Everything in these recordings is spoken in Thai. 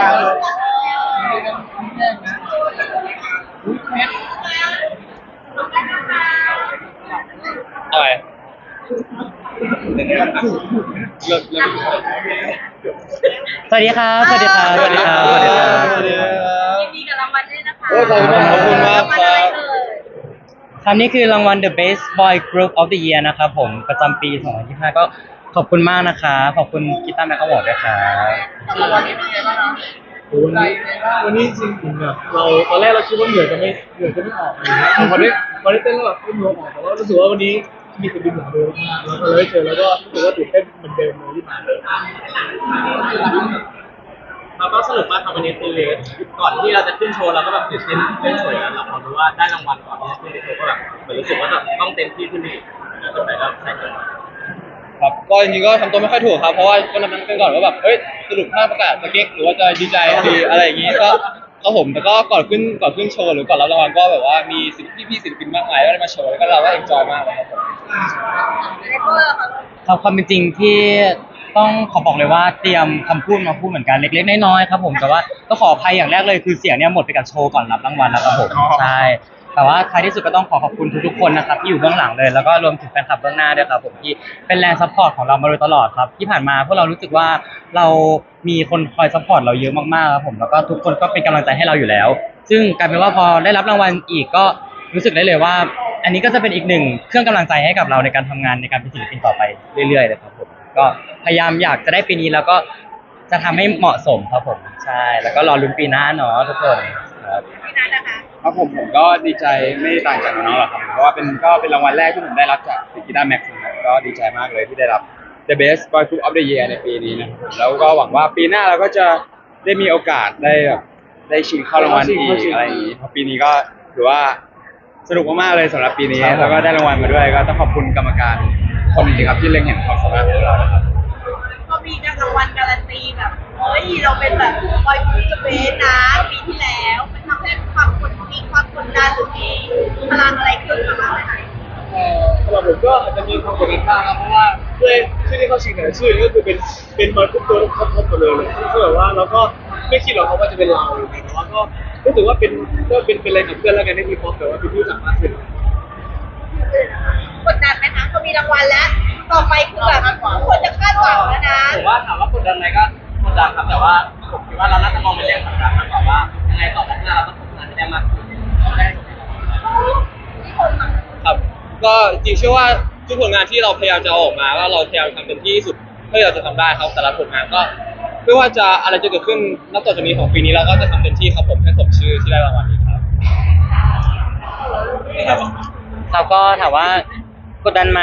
การเลยอะไรเริ่มเริ่มสวัสดีครับสวัสดีครับ สวัสดีครับ สวัสดีครับ สวัสดีครับ ยินดีกับรางวัลด้วยนะคะโอ้ขอบคุณขอบคุณมากรางวัลอะไรเอ่ยคำนี้คือรางวัล The Best Boy Group of the Year นะครับผม ประจำปี 2025 ก็ ขอบคุณมากนะคะขอบคุณกีตาร์แมคอวอร์ดด้วยครับรางวัลนี้เป็นไงบ้างคะวันนี้วันนี้จริงๆแบบเราตอนแรกเราคิดว่าเหงื่อจะไม่เหงื่อจะไม่ออกอะไรเงี้ยแต่พอได้พอได้เต้นแล้วแบบเหงื่อออกแต่ว่ารู้สึกว่าวันนี้มีคนบินหลายเดิมมากแล้วก็เลยเจอแล้วก็รู้สึกว่าตื่นเต้นเหมือนเดิมเลยที่มาเลยเราก็สรุปว่าทำวันนี้คือก่อนที่เราจะขึ้นโชว์เราก็แบบตื่นเต้นเต้นสวยแล้วเราพอรู้ว่าได้รางวัลก่อนที่จะขึ้นโชว์ก็แบบเหมือนรู้สึกว่าแบบต้องเต็มที่ขึ้นอีกแล้วก็ไปก็ใส่เต็ม ครับก็จริงๆก็ทำตัวไม่ค่อยถูกครับเพราะว่าก็นับกันก่อนว่าแบบเฮ้ยสรุปถ้าประกาศจะเก๊กหรือว่าจะดีใจดีอะไรอย่างงี้ก็ก็ผมแต่ก็ก่อนขึ้นก่อนขึ้นโชว์หรือก่อนรับรางวัลก็แบบว่ามีศิลปินพี่ๆศิลปินมากมายก็ได้มาโชว์แล้วก็เราก็เอ็นจอยมากเลยครับผมเลโก้เหรอคะครับความเป็นจริงที่ต้องขอบอกเลยว่าเตรียมคำพูดมาพูดเหมือนกันเล็กๆน้อยๆครับผมแต่ว่าก็ขออภัยอย่างแรกเลยคือเสียงเนี่ยหมดไปกับโชว์ก่อนรับรางวัลแล้วครับผมใช่ แต่ว่าท้ายที่สุดก็ต้องขอขอบคุณทุกๆคนนะครับที่อยู่เบื้องหลังเลย แล้วก็รวมถึงแฟนคลับเบื้องหน้าด้วยครับผมที่เป็นแรงซัพพอร์ตของเรามาโดยตลอดครับที่ผ่านมาพวกเรารู้สึกว่าเรามีคนคอยซัพพอร์ตเราเยอะมากๆครับผมแล้วก็ทุกคนก็เป็นกำลังใจให้เราอยู่แล้ว ซึ่งกลายเป็นว่าพอได้รับรางวัลอีกก็รู้สึกได้เลยว่า อันนี้ก็จะเป็นอีกหนึ่งเครื่องกำลังใจให้กับเราในการทำงานในการเป็นศิลปินต่อไปเรื่อยๆเลยครับผมก็พยายามอยากจะได้ปีนี้แล้วก็จะทำให้เหมาะสมครับผมใช่ แล้วก็รอลุ้นปีหน้าเนาะทุกคน ครับพี่นัทนะคะครับผมผมก็ดีใจไม่ต่างจากน้องๆหรอกครับเพราะว่าเป็นก็เป็นรางวัลแรกที่ผมได้รับจากซิกิด้าแม็กซ์นะครับก็ดีใจมากเลยที่ได้รับ The Best Boy Group of the Year ในปีนี้นะครับผมแล้วก็หวังว่าปีหน้าเราก็จะได้มีโอกาสได้แบบได้ชิงเข้ารางวัลอีกอะไรอย่างนี้เพราะปีนี้ก็ถือว่าสนุกมากๆเลยสำหรับปีนี้ แล้วก็ได้รางวัลมาด้วยก็ต้องขอบคุณกรรมการทุกคนจริงๆครับที่เล็งเห็นความสามารถของเรานะครับก็มีรางวัลการันตีแบบ เฮ้ยเราเป็นแบบบอยคูสเปซนะปีที่แล้วมันทำให้ความกดมีความกดดันหรือมีพลังอะไรขึ้นมาบ้างไหมคะเอ่อสำหรับผมก็อาจจะมีความกดดันบ้างครับเพราะว่าด้วยชื่อที่เขาชิงแต่ละชื่อนี่ก็คือเป็นเป็นบอลทุกตัวท็อปๆหมดเลยเลยซึ่งแบบว่าเราก็ไม่คิดหรอกครับว่าจะเป็นเราแต่ว่าก็รู้สึกว่าเป็นก็เป็นเป็นอะไรกับเพื่อนแล้วกันที่มีความแบบว่าเป็นที่รู้จักมากขึ้นกดดันไหมคะพอมีรางวัลแล้ว ต่อไปคือแบบทุกคนจะคาดหวังแล้วนะ ผมว่าถามว่ากดดันไหมก็ ดดันครับแต่ว่าผมคิดว่าเราน่าจะมองเป็นแรงผลักดันมากกว่าว่ายังไงต่อไปข้างหน้าเราต้องพัฒนาให้ได้มากขึ้นได้ที่คนแบบครับก็จริงเชื่อว่าทุกผลงานที่เราพยายามจะเอาออกมาว่าเราพยายามทำเต็มที่ที่สุดเพื่อเราจะทำได้ครับแต่ละผลงานก็ไม่ว่าจะอะไรจะเกิดขึ้นนับต่อจากนี้ของปีนี้เราก็จะทำเต็มที่ครับผมให้สมชื่อที่ได้รางวัลนี้ครับเราก็ถามว่ากดดันไหม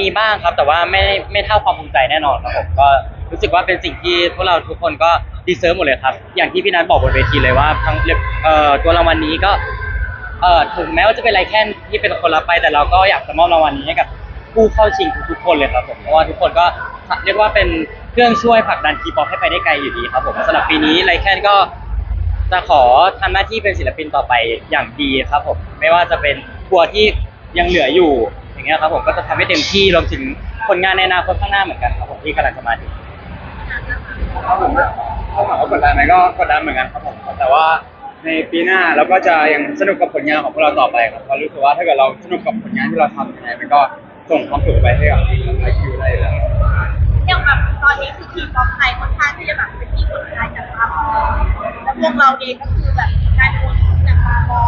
มีบ้างครับ แต่ว่าไม่ไม่เท่าความภูมิใจแน่นอนครับผมก็ รู้สึกว่าเป็นสิ่งที่พวกเราทุกคนก็ดีเซิร์ฟหมดเลยครับ อย่างที่พี่นัทบอกบนเวทีเลยว่าทั้งเอ่อตัวรางวัลนี้ก็เอ่อถึงแม้ว่าจะเป็นไรแค่ที่เป็นคนรับไปแต่เราก็อยากจะมอบรางวัลนี้ให้กับผู้เข้าชิงทุกๆคนเลยครับผมเพราะว่าทุกคนก็เรียกว่าเป็นเครื่องช่วยผลักดันทีป๊อปให้ไปได้ไกลอยู่ดีครับผมสำหรับปีนี้ไรแค่ก็จะขอทำหน้าที่เป็นศิลปินต่อไปอย่างดีครับผมไม่ว่าจะเป็นทัวร์ที่ยังเหลืออยู่อย่างเงี้ยครับผมก็จะทำให้เต็มที่รวมถึงผลงานในอนาคตข้างหน้าเหมือนกันครับผมที่กำลังจะมาถึง ครับผมถ้าถามว่ากดดันไหมก็กดดันเหมือนกันครับผมแต่ว่าในปีหน้าเราก็จะยังสนุกกับผลงานของพวกเราต่อไปครับเพราะรู้สึกว่าถ้าเกิดเราสนุกกับผลงานที่เราทำยังไงมันก็ส่งความสุขไปให้กับไอคิวได้แล้ว อย่างแบบตอนนี้คือทีมป๊อปไทยค่อนข้างที่จะแบบเป็นที่คนไทยจากตามอแล้วพวกเราเองก็คือแบบการโพสต์จากตามอ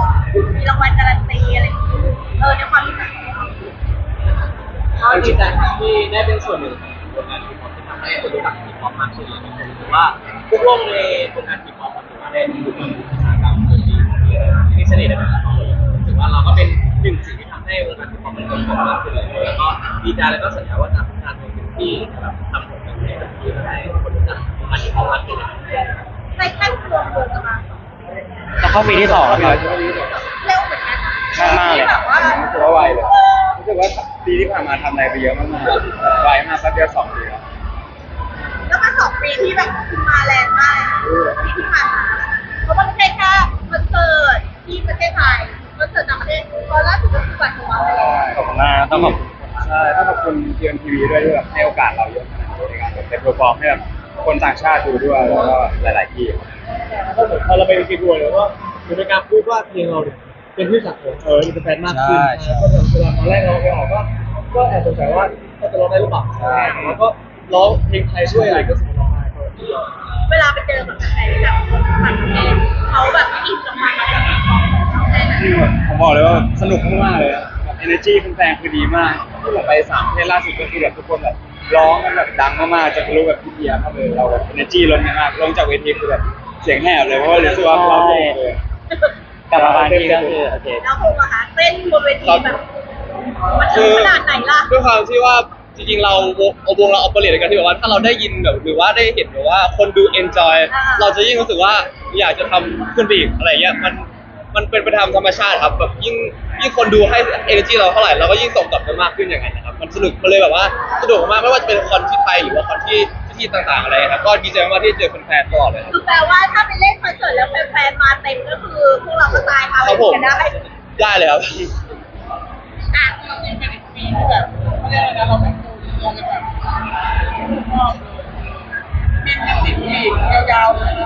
มีรางวัลการันตีอะไรอย่างเงี้ยเออในความที่แบบก็ดีใจครับที่ได้เป็นส่วนหนึ่งของผลงานที่ทำให้คนรู้จัก มากขึ้นเลยผมถือว่าทุกวงในผลงานทีป๊อปถือว่าได้ดูเป็นอุตสาหกรรมที่ดีมีเสน่ห์ในแบบนั้นเลยถือว่าเราก็เป็นหนึ่งสิ่งที่ทำให้วงการทีป๊อปมันเติบโตมากขึ้นเลยแล้วก็ดีใจแล้วก็สัญญาว่าจะทำงานในสิ่งที่แบบทำผลงานในแบบที่ให้คนรู้จักวงการทีป๊อปมากขึ้นในขั้นรวมตัวกันมาจะเข้าปีที่สองแล้วครับเร็วเหมือนกันมากๆเลยครับแบบว่ารู้สึกว่าไวเลยรู้สึกว่าปีที่ผ่านมาทำอะไรไปเยอะมากๆไวมากแป๊บเดียวสองปีแล้วแล้วมา สองปีที่แบบมาแรงมากที่ที่ผ่านมาเพราะมันไม่ใช่แค่คอนเสิร์ตที่ประเทศไทยคอนเสิร์ตต่างประเทศตอนล่าสุดก็คือบัตรหัวไปแล้วขอบคุณมากต้องขอบคุณใช่ต้องขอบคุณทีมทีวีด้วยที่แบบให้โอกาสเราเยอะขนาดนี้ในการเป็นเพอร์ฟอร์มให้แบบคนต่างชาติดูด้วยแล้วก็หลาย ๆ ที่ก็เหมือนพอเราไปทีทัวร์แล้วก็เหมือนเป็นการพูดว่าเพลงเราเนี่ยเป็นที่สังคมเอออินเตอร์แฟนมากขึ้นใช่ใช่ก็แบบเวลาตอนแรกเราไปออกก็ก็แอบสงสัยว่าจะร้องได้หรือเปล่าแล้วก็ ร้องเพลงไทยช่วยอะไรก็สมมติร้องได้ก็เวลาไปเจอแบบใครแบบคนต่างประเทศเขาแบบอินกับมันอะไรแบบนี้เขาได้ไหมคือแบบผมบอกเลยว่าสนุกมากๆเลยอะแบบ energy แฟนๆคือดีมากที่ผมไปสามประเทศล่าสุดก็คือแบบทุกคนแบบร้องกันแบบดังมากๆจะทะลุแบบพี่เบียร์เข้าไปเราแบบ energy ล้นมากลงจากเวทีคือแบบเสียงแหบเลยเพราะว่ารู้สึกว่าเราโล่งเลยกลับมาบ้านที่ก็คือโอเคแล้วคงอะคะเต้นบนเวทีแบบมันถึงขนาดไหนล่ะ ด้วยความที่ว่า จริงๆเราวงเอาวงเราเอาเปรียบกันที่แบบว่าถ้าเราได้ยินแบบหรือว่าได้เห็นแบบว่าคนดู enjoy อ่า เราจะยิ่งรู้สึกว่าอยากจะทำขึ้นไปอีกอะไรเงี้ยมันมันเป็นไปตามธรรมชาติครับแบบยิ่งยิ่งคนดูให้ energy เราเท่าไหร่เราก็ยิ่งส่งกลับไปมากขึ้นอย่างนั้นนะครับมันสนุกมันเลยแบบว่าสนุกมากไม่ว่าจะเป็นคอนที่ไทยหรือว่าคอนที่ที่ต่างๆอะไรครับก็ดีใจมากที่เจอแฟนๆตลอดเลยครับ คือแปลว่าถ้าไปเล่นคอนเสิร์ตแล้วแฟนๆมาเต็มก็คือพวกเราก็ตายค่ะครับผมกันได้ได้เลยครับ อะ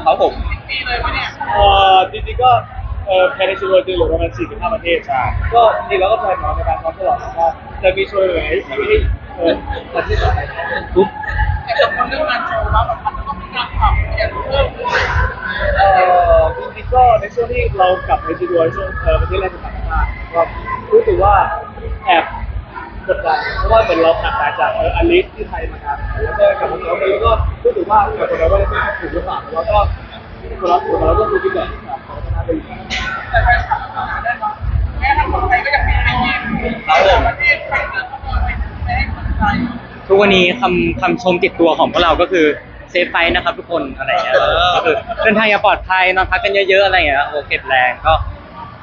ครับผมเอ่อจริงๆก็เอ่อภายในชีวิตจะเหลือประมาณ45ประเทศใช่ก็จริงๆแล้วก็แพลนมาในการซ้อมตลอดว่าจะมีโชว์ไหนที่ให้เอ่อประเทศต่องไปปุ๊บเอ่อจริงๆก็ในช่วงที่เรากลับไปที่ด้วยช่วงเอ่อประเทศแรกเป็นต่างประเทศก็รู้สึกว่าแอบ กดดันเพราะว่าเหมือนเราผ่านมาจากเอออลิสที่ไทยมานานแล้วก็กลับมาเจอกันแล้วก็รู้สึกว่ากับคนเราก็ได้ถูกหรือเปล่าแล้วก็คนเราถูกเราก็คือที่แบบเขาชนะไทยก็อยู่ทุกวันนี้คำคำชมติดตัวของพวกเราก็คือเซฟไฟนะครับทุกคนอะไรเงี้ยก็คือเดินทางอย่าปลอดภัยนอนพักกันเยอะๆอะไรอย่างเงี้ยโอเคแรงก็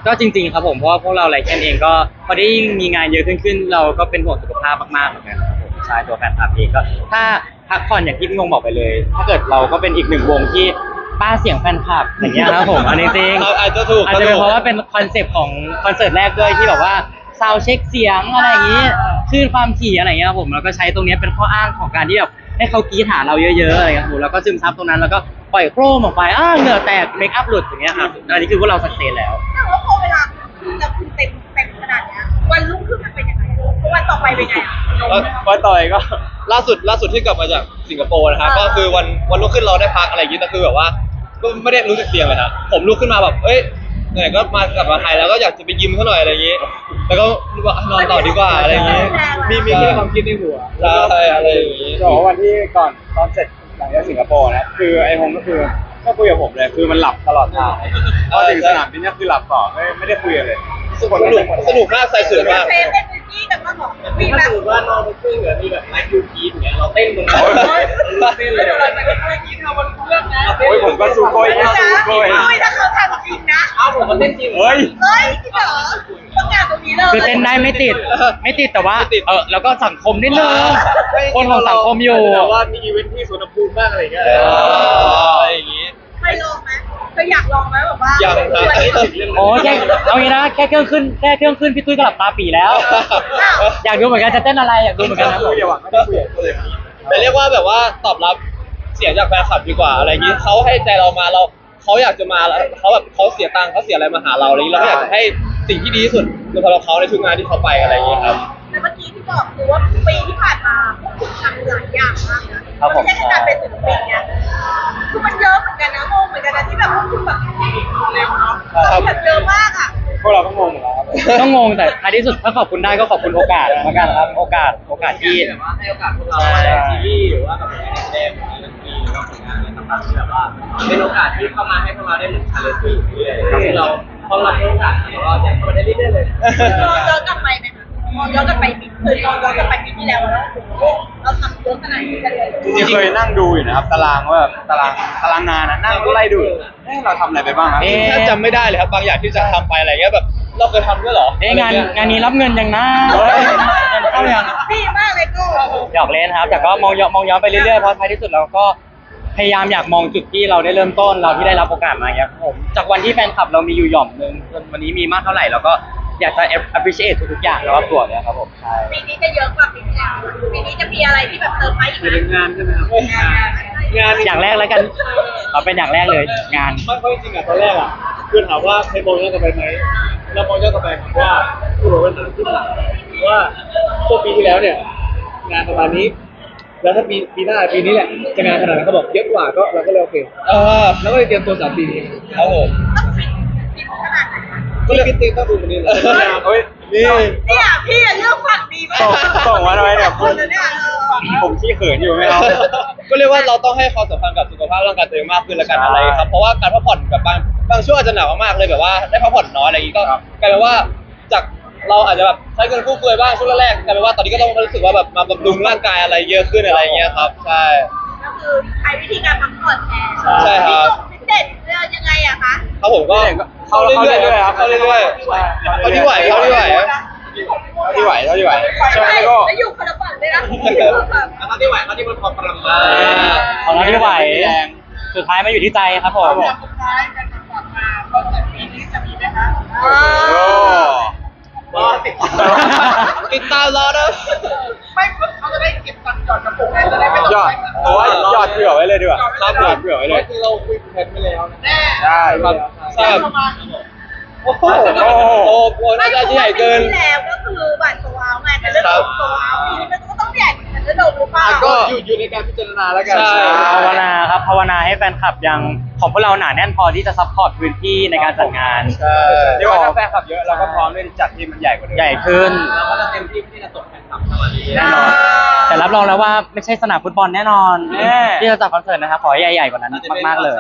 ก็จริง ๆ ครับผมเพราะว่าพวกเราอะไรแค่เองก็พอได้ยิ่งมีงานเยอะขึ้นขึ้นเราก็เป็นห่วงสุขภาพมากๆเหมือนกันครับผมใช่ตัวแฟนคลับเองก็ ถ้าพักผ่อนอย่างที่พี่งงบอกไปเลย ถ้าเกิดเราก็เป็นอีกหนึ่งวงที่ป้าเสียงแฟนคลับอย่างเงี้ยครับผมอันนี้จริงครับอาจจะถูกอาจจะเป็นเพราะว่าเป็นคอนเซปต์ของคอนเสิร์ตแรกด้วยที่แบบว่าซาวเช็คเสียงอะไรอย่างนี้คลื่นความถี่อะไรอย่างเงี้ยครับผมแล้วก็ใช้ตรงเนี้ยเป็นข้ออ้างของการที่แบบให้เขากรีดหาเราเยอะๆอะไรเงี้ยครับผมแล้วก็ซึมซับตรงนั้นแล้วก็ ปล่อยโครมออกไปอ้าเหงื่อแตกเมคอัพหลุดอย่างเงี้ยครับอันนี้คือพวกเราสักเซนแล้ว ถ้าว่าพอเวลาคุณจะคุณเต็มเต็มขนาดเนี้ยวันรุ่งขึ้นมันเป็นยังไงเพราะวันต่อไปเป็นไงอะก็ต่อยก็ ล่าสุดล่าสุดที่กลับมาจากสิงคโปร์นะครับอ่าก็คือวันวันลุกขึ้นเราได้พักอะไรอย่างนี้แต่คือแบบว่าก็ไม่ได้รู้สึกเตียงเลยนะผมลุกขึ้นมาแบบเอ้ยไหนก็มากลับมาไทยแล้วก็อยากจะไปยิมเขาหน่อยอะไรอย่างนี้ แล้วก็รู้ว่านอนต่อดีกว่าอะไรอย่างนี้ มีมีแค่ความคิดในหัว ใช่อะไรอย่างนี้จะบอกว่าวันที่ก่อนตอนเสร็จ หลังจากสิงคโปร์นะคือไอ้ฮงก็คือก็คุยกับผมเลยคือมันหลับตลอดทางพอถึงสนามบินก็คือหลับต่อไม่ไม่ได้คุยกันเลย สนุกสนุกมากใส่เสื้อมากเซฟเอ็นจีจี้กัน มากหรอมีถ้าแบสบมมติว่านอนบนเครื่องเหนือมีแบบไลฟ์ยูทีอย่างเงี้ยเราเต้นบนโอ้ย เต้นเลยเราเต้นเลยโอ้ยผมก็สู้โกยนะสู้โกยคุยถ้าเขาทำจริงนะอ้าวผมมาเต้นจริงเฮ้ย เฮ้ยจริงเหรอประกาศตรงนี้เลยคือเต้นได้ไม่ติด ไม่ติดแต่ว่าไม่ติดเออแล้วก็สังคมนิดนึงคนของสังคมอยู่แต่ว่ามีอีเวนท์ที่สวนภูมิมากอะไรอย่างเงี้ยอะไรอย่างนี้ เคยลองไหม เคยอยากลองไหมแบบว่ายังครับโอ้แค่เอางี้นะแค่เครื่องขึ้นแค่เครื่องขึ้นพี่ตุ้ยก็หลับตาปีแล้ว อยากดูเหมือนกันจะเต้นอะไรอยากดูเหมือนกันนะผม อย่าหวังไม่ได้คุยกับคนเลยแต่เรียกว่าแบบว่าตอบรับเสียงจากแฟนคลับดีกว่าอะไรอย่างนี้เขาให้ใจเรามาเราเขาอยากจะมาแล้วเขาแบบเขาเสียตังค์เขาเสียอะไรมาหาเราอะไรอย่างนี้เราก็อยากจะให้สิ่งที่ดีที่สุดสำหรับเขาในทุกงานที่เขาไปอะไรอย่างนี้ครับ แต่เมื่อกี้ที่บอกคือว่าปีที่ผ่านมาพวกคุณทำหลายอย่างมากนะครับผม ไม่ใช่แค่การเป็นศิลปินเนี่ย คือมันเยอะเหมือนกันนะงงเหมือนกันนะที่แบบพวกคุณแบบเร็วเนาะครับแบบเยอะมากอะพวกเราก็งงเหมือนกันครับต้องงงแต่ท้ายที่สุดถ้าขอบคุณได้ก็ขอบคุณโอกาสแล้วกันครับโอกาสโอกาสที่ แบบว่าให้โอกาสพวกเราใช่ในซีรีส์หรือว่าแบบในแสดงในดนตรีหรือว่าผลงานอะไรต่างๆที่แบบว่าเป็นโอกาสที่เข้ามาให้พวกเราได้เหมือนชาเลนจ์ตัวเรื่อยๆซึ่งเราพอเราได้โอกาสเราก็อยากเข้ามาได้เรื่อยๆเลย มองย้อนกลับไปไหมคะมองย้อนกลับไปปีเคยมองย้อนกลับ ริงๆเคยนั่งดูอยู่นะครับ ตารางว่าแบบตารางตารางงานนะนั่งไล่ดูอยู่เอ๊ะเราทำอะไรไปบ้างครับ เอ๊ะ แทบจำไม่ได้เลยครับ บางอย่างที่จะทำไปอะไรเงี้ยแบบ เราเคยทำด้วยเหรอเอ๊ะงานงานนี้รับเงินยังนะเฮ้ย เงินเข้ายังดีมากเลยก็หยอกเล่นครับ แต่ก็มองย้อนมองย้อนไปเรื่อยๆเพราะท้ายที่สุดเราก็พยายามอยากมองจุดที่เราได้เริ่มต้นเราที่ได้รับโอกาสมาอย่างเงี้ยครับผมจากวันที่แฟนคลับเรามีอยู่หย่อมหนึงจนวันนี้มีมากเท่าไหร่เราก็ อยากจะ appreciate ทุกๆอย่างแล้วก็ตัวเนี่ยครับผมใช่ปีนี้จะเยอะกว่าปีที่แล้วปีนี้จะมีอะไรที่แบบเติมไปอีกเป็นไหมงานใช่ไหมครับงานอย่างแรกแล้วกันเราเป็นอย่างแรกเลย งานไม่เพราะจริงๆอะตอนแรกอะคือถามว่าเคยมองย้อนกลับไปไหมเรามองย้อนกลับไปครับว่าคือผมเป็นหนังที่หลังว่าช่วงปีที่แล้วเนี่ย งานประมาณนี้ แล้วถ้าปีปีหน้าปีนี้แหละจะงานขนาดไหนเขาบอกเยอะกว่าก็เราก็เลยโอเคเออแล้วก็เลยเตรียมตัวสามปีนี้ครับผมต้องคิดคิดขนาดไหนคะ ก็เลยคิดตีต้องดูมันนี่แหละเฮ้ยนี่เนี่ยพี่อะเลือกฝั่งดีมากส่งส่งมาทำไมเนี่ยคนละเนี่ยเออผมขี้เขินอยู่ไม่เอาก็เรียกว่าเราต้องให้ความสำคัญกับสุขภาพร่างกายตัวเองมากขึ้นละกันใช่อะไรครับเพราะว่าการพักผ่อนแบบบางบางช่วงอาจจะหนักมากๆเลยแบบว่าได้พักผ่อนน้อยอะไรอย่างนี้ก็ครับกลายเป็นว่าจากเราอาจจะแบบใช้เงินฟุ่มเฟือยบ้างช่วงแรกๆกลายเป็นว่าตอนนี้ก็ต้องรู้สึกว่าแบบมาบำรุงร่างกายอะไรเยอะขึ้นอะไรอย่างเงี้ยครับใช่ก็คือใช้วิธีการพักผ่อนแทนใช่ครับพิเศษเรื่องยังไงอะคะครับผมก็ เข้าเรื่อยๆครับเข้าเรื่อยๆเข้าที่ไหวเข้าที่ไหวเท่าที่ไหวเท่าที่ไหวใช่ไหมแล้วก็แล้วอยู่คนละฝั่งเลยนะเข้าที่ไหวเข้าที่มันพอประมาณของเราที่ไหว สุดท้ายมาอยู่ที่ใจครับผม สุดท้ายกันกลับมาก็แต่ปีนี้จะมีไหมคะโอ้ก็ติดติดตามรอนะไม่เขาจะได้เก็บตังค์ก่อนกระปุกจะได้ไม่ต้องยอดเพราะว่ายอดเผื่อไว้เลยดีกว่าครับยอดเผื่อไว้เลยคือเราคุยแผนไปแล้วนะแน่ใช่ ครับใช่ประมาโอ้โหโอ้โหน่าจะใหญ่เกิน ที่แล้วก็คือบัตรโซเอาไงแต่เรื่องของโซเอาปีนี้มันก็ต้องใหญ่เหมือนกันเรื่องหรือเปล่าก็อยู่อยู่ในการพิจารณาแล้วกัน ใช่ ภาวนาครับภาวนาให้แฟนคลับยังของพวกเราหนาแน่นพอที่จะซัพพอร์ตพื้นที่ในการจัดงาน ใช่ เรียกว่าถ้าแฟนคลับเยอะเราก็พร้อมที่จะจัดที่มันใหญ่กว่าเดิมใหญ่ขึ้น เราก็จะเต็มที่ที่จะส่งแฟน คลับเข้ามาดีแน่นอนแต่รับรองแล้วว่าไม่ใช่สนามฟุตบอลแน่นอน แน่ ที่จะจัดคอนเสิร์ตนะครับขอให้ใหญ่ๆกว่านั้นมากๆเลย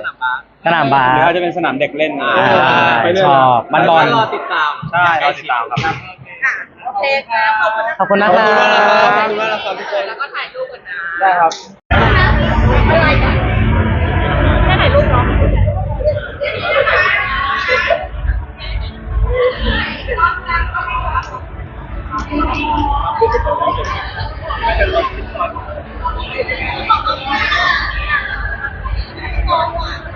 สนามบาหรืออาจสจะเป็นสนามเด็กเล่นนะอ่าไปเรื่อยชอบมันบอลรอติดตามใช่รอติดตามครับ อะโอเคครับขอบคุณนะขอบคุณนะคขอบคุณมากนะครับรับขอบคุณมากนะครับทุกคนแล้วก็ถ่ายรูปกันนะได้ครับ อะไรกันแค่ถ่ายรูปเนาะ วัน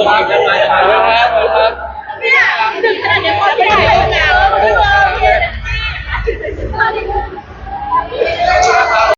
Obrigado.